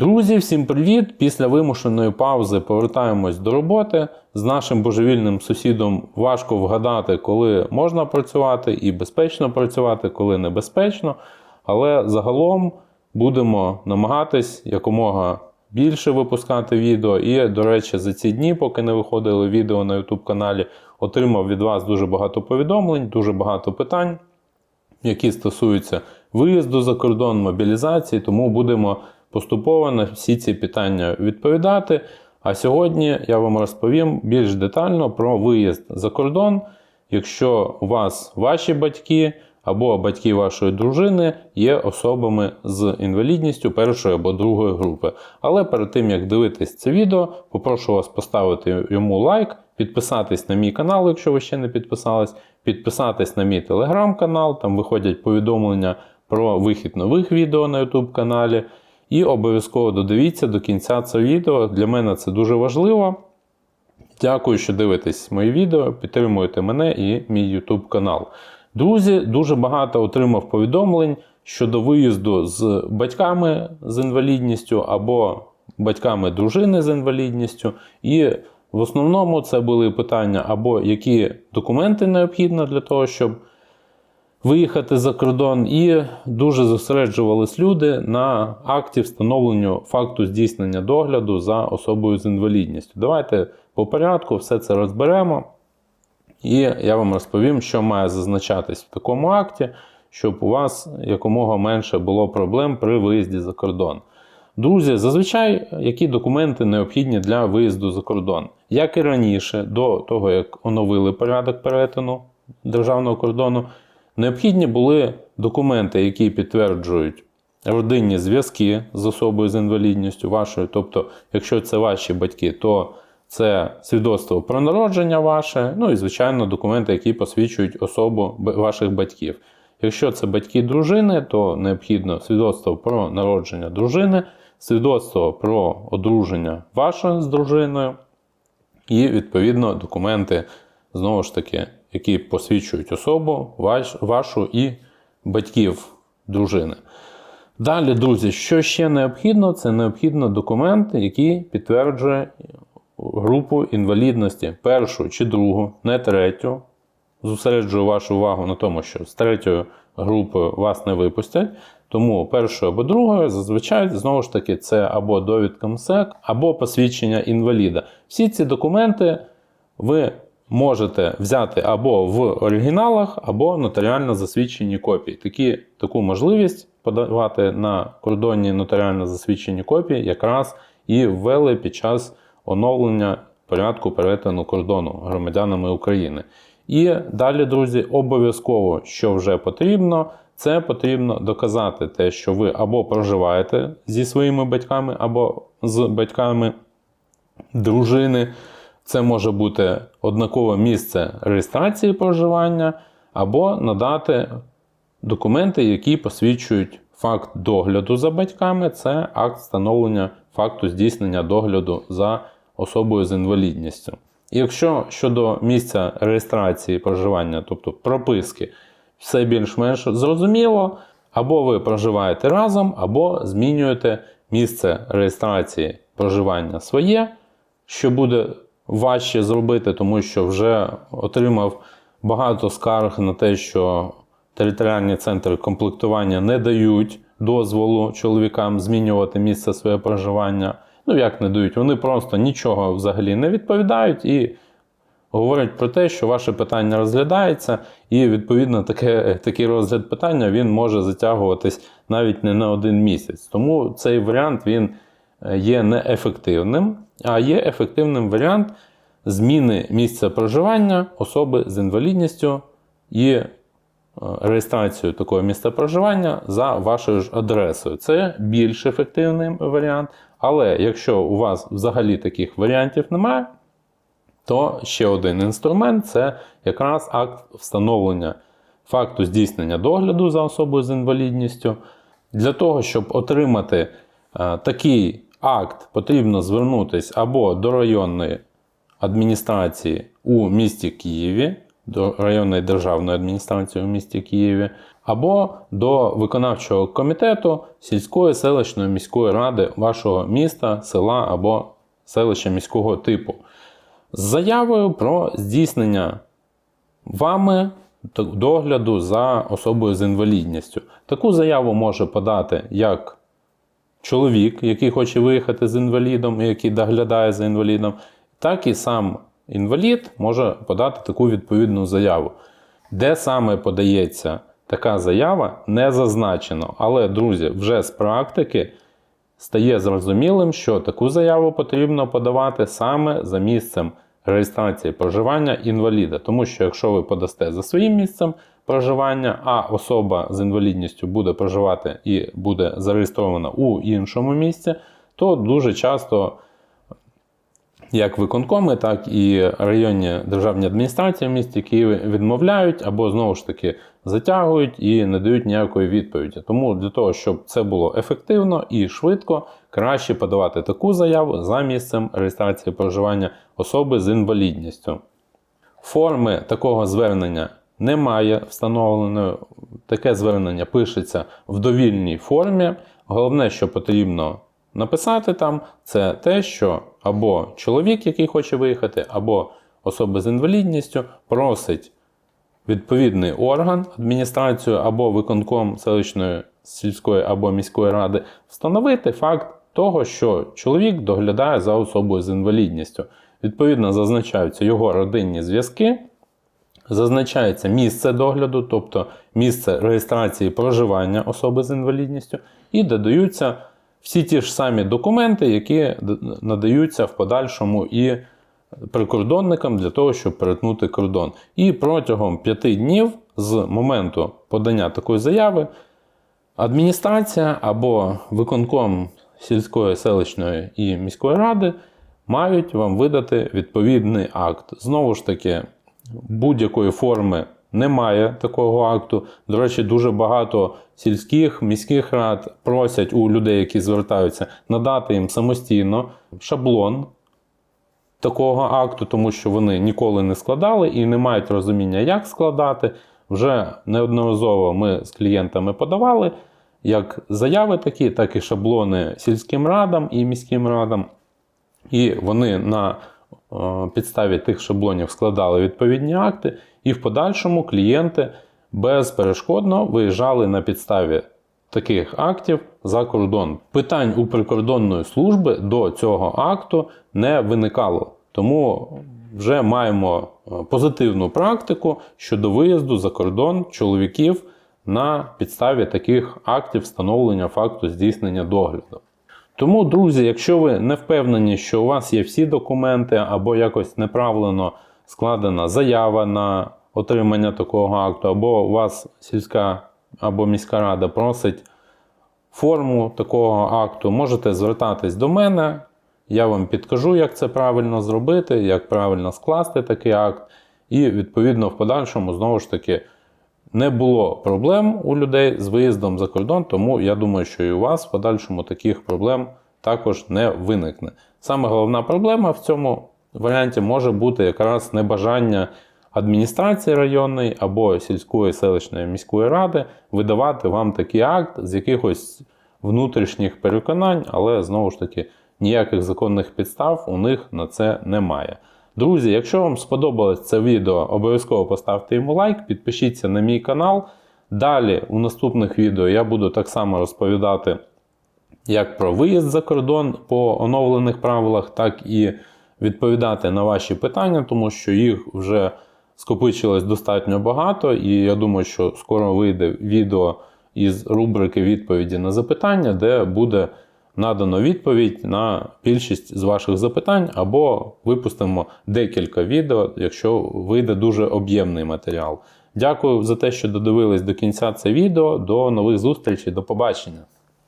Друзі, всім привіт! Після вимушеної паузи повертаємось до роботи. З нашим божевільним сусідом важко вгадати, коли можна працювати і безпечно працювати, коли небезпечно. Але загалом будемо намагатись якомога більше випускати відео. І, до речі, за ці дні, поки не виходили відео на YouTube каналі, отримав від вас дуже багато повідомлень, дуже багато питань, які стосуються виїзду за кордон, мобілізації, тому будемо поступово на всі ці питання відповідати. А сьогодні я вам розповім більш детально про виїзд за кордон, якщо у вас ваші батьки або батьки вашої дружини є особами з інвалідністю першої або другої групи. Але перед тим як дивитись це відео, попрошу вас поставити йому лайк, підписатись на мій канал, якщо ви ще не підписались, підписатись на мій телеграм-канал, там виходять повідомлення про вихід нових відео на YouTube каналі. І обов'язково додивіться до кінця це відео. Для мене це дуже важливо. Дякую, що дивитесь мої відео, підтримуєте мене і мій YouTube канал. Друзі, дуже багато отримав повідомлень щодо виїзду з батьками з інвалідністю або батьками дружини з інвалідністю. І в основному це були питання або які документи необхідно для того, щоб виїхати за кордон, і дуже зосереджувались люди на акті встановлення факту здійснення догляду за особою з інвалідністю. Давайте по порядку все це розберемо. І я вам розповім, що має зазначатись в такому акті, щоб у вас якомога менше було проблем при виїзді за кордон. Друзі, зазвичай які документи необхідні для виїзду за кордон? Як і раніше, до того як оновили порядок перетину державного кордону, необхідні були документи, які підтверджують родинні зв'язки з особою з інвалідністю вашою. Тобто, якщо це ваші батьки, то це свідоцтво про народження ваше, ну і, звичайно, документи, які посвідчують особу ваших батьків. Якщо це батьки дружини, то необхідно свідоцтво про народження дружини, свідоцтво про одруження ваше з дружиною, і, відповідно, документи, знову ж таки, які посвідчують особу ваш, вашу і батьків дружини. Далі, друзі, що ще необхідно? Це необхідно документ, який підтверджує групу інвалідності, першу чи другу, не третю. Зосереджую вашу увагу на тому, що з третьої групи вас не випустять. Тому першою або другою зазвичай знову ж таки це або довідка МСЕК, або посвідчення інваліда. Всі ці документи ви можете взяти або в оригіналах, або нотаріально засвідчені копії. Такі, Таку можливість подавати на кордоні нотаріально засвідчені копії якраз і ввели під час оновлення порядку перетину кордону громадянами України. І далі, друзі, обов'язково, що вже потрібно, це потрібно доказати те, що ви або проживаєте зі своїми батьками, або з батьками дружини. Це може бути однакове місце реєстрації проживання, або надати документи, які посвідчують факт догляду за батьками, це акт встановлення факту здійснення догляду за особою з інвалідністю. Якщо щодо місця реєстрації проживання, тобто прописки, все більш-менш зрозуміло, або ви проживаєте разом, або змінюєте місце реєстрації проживання своє, що буде важче зробити, тому що вже отримав багато скарг на те, що територіальні центри комплектування не дають дозволу чоловікам змінювати місце своє проживання. Ну, як не дають, вони просто нічого взагалі не відповідають і говорять про те, що ваше питання розглядається, і відповідно таке, такий розгляд питання він може затягуватись навіть не на один місяць. Тому цей варіант він є неефективним, а є ефективним варіант зміни місця проживання особи з інвалідністю і реєстрацію такого місця проживання за вашою ж адресою. Це більш ефективний варіант. Але якщо у вас взагалі таких варіантів немає, то ще один інструмент це якраз акт встановлення факту здійснення догляду за особою з інвалідністю. Для того, щоб отримати такий акт, потрібно звернутися або до районної адміністрації у місті Києві, до районної державної адміністрації у місті Києві, або до виконавчого комітету сільської селищної міської ради вашого міста, села або селища міського типу з заявою про здійснення вами догляду за особою з інвалідністю. Таку заяву може подати як чоловік, який хоче виїхати з інвалідом і який доглядає за інвалідом, так і сам інвалід може подати таку відповідну заяву. Де саме подається така заява, не зазначено. Але, друзі, вже з практики стає зрозумілим, що таку заяву потрібно подавати саме за місцем реєстрації проживання інваліда. Тому що якщо ви подасте за своїм місцем проживання, а особа з інвалідністю буде проживати і буде зареєстрована у іншому місці, то дуже часто як виконкоми, так і районні державні адміністрації в місті Києві відмовляють або знову ж таки затягують і не дають ніякої відповіді. Тому для того, щоб це було ефективно і швидко, краще подавати таку заяву за місцем реєстрації проживання особи з інвалідністю. Форми такого звернення немає встановленої. Таке звернення пишеться в довільній формі. Головне, що потрібно написати там, це те, що або чоловік, який хоче виїхати, або особа з інвалідністю просить відповідний орган, адміністрацію або виконком селищної сільської або міської ради встановити факт того, що чоловік доглядає за особою з інвалідністю. Відповідно, зазначаються його родинні зв'язки, зазначається місце догляду, тобто місце реєстрації проживання особи з інвалідністю, і додаються всі ті ж самі документи, які надаються в подальшому і прикордонникам для того, щоб перетнути кордон. І протягом п'яти днів з моменту подання такої заяви адміністрація або виконком сільської селищної і міської ради мають вам видати відповідний акт. Знову ж таки, будь-якої форми немає такого акту. До речі, дуже багато сільських міських рад просять у людей, які звертаються, надати їм самостійно шаблон такого акту, тому що вони ніколи не складали і не мають розуміння, як складати. Вже неодноразово ми з клієнтами подавали як заяви такі, так і шаблони сільським радам і міським радам. І вони на підставі тих шаблонів складали відповідні акти, і в подальшому клієнти безперешкодно виїжджали на підставі таких актів за кордон. Питань у прикордонної служби до цього акту не виникало. Тому вже маємо позитивну практику щодо виїзду за кордон чоловіків на підставі таких актів встановлення факту здійснення догляду. Тому, друзі, якщо ви не впевнені, що у вас є всі документи або якось неправильно складена заява на отримання такого акту, або у вас сільська або міська рада просить форму такого акту, можете звертатись до мене. Я вам підкажу, як це правильно зробити, як правильно скласти такий акт. І, відповідно, в подальшому, знову ж таки, не було проблем у людей з виїздом за кордон, тому я думаю, що і у вас в подальшому таких проблем також не виникне. Саме головна проблема в цьому варіанті може бути якраз небажання адміністрації районної або сільської селищної міської ради видавати вам такий акт з якихось внутрішніх переконань, але знову ж таки ніяких законних підстав у них на це немає. Друзі, якщо вам сподобалось це відео, обов'язково поставте йому лайк, підпишіться на мій канал. Далі у наступних відео я буду так само розповідати як про виїзд за кордон по оновлених правилах, так і відповідати на ваші питання, тому що їх вже скопичилось достатньо багато, і я думаю, що скоро вийде відео із рубрики відповіді на запитання, де буде надано відповідь на більшість з ваших запитань, або випустимо декілька відео, якщо вийде дуже об'ємний матеріал. Дякую за те, що додивились до кінця це відео. До нових зустрічей, до побачення!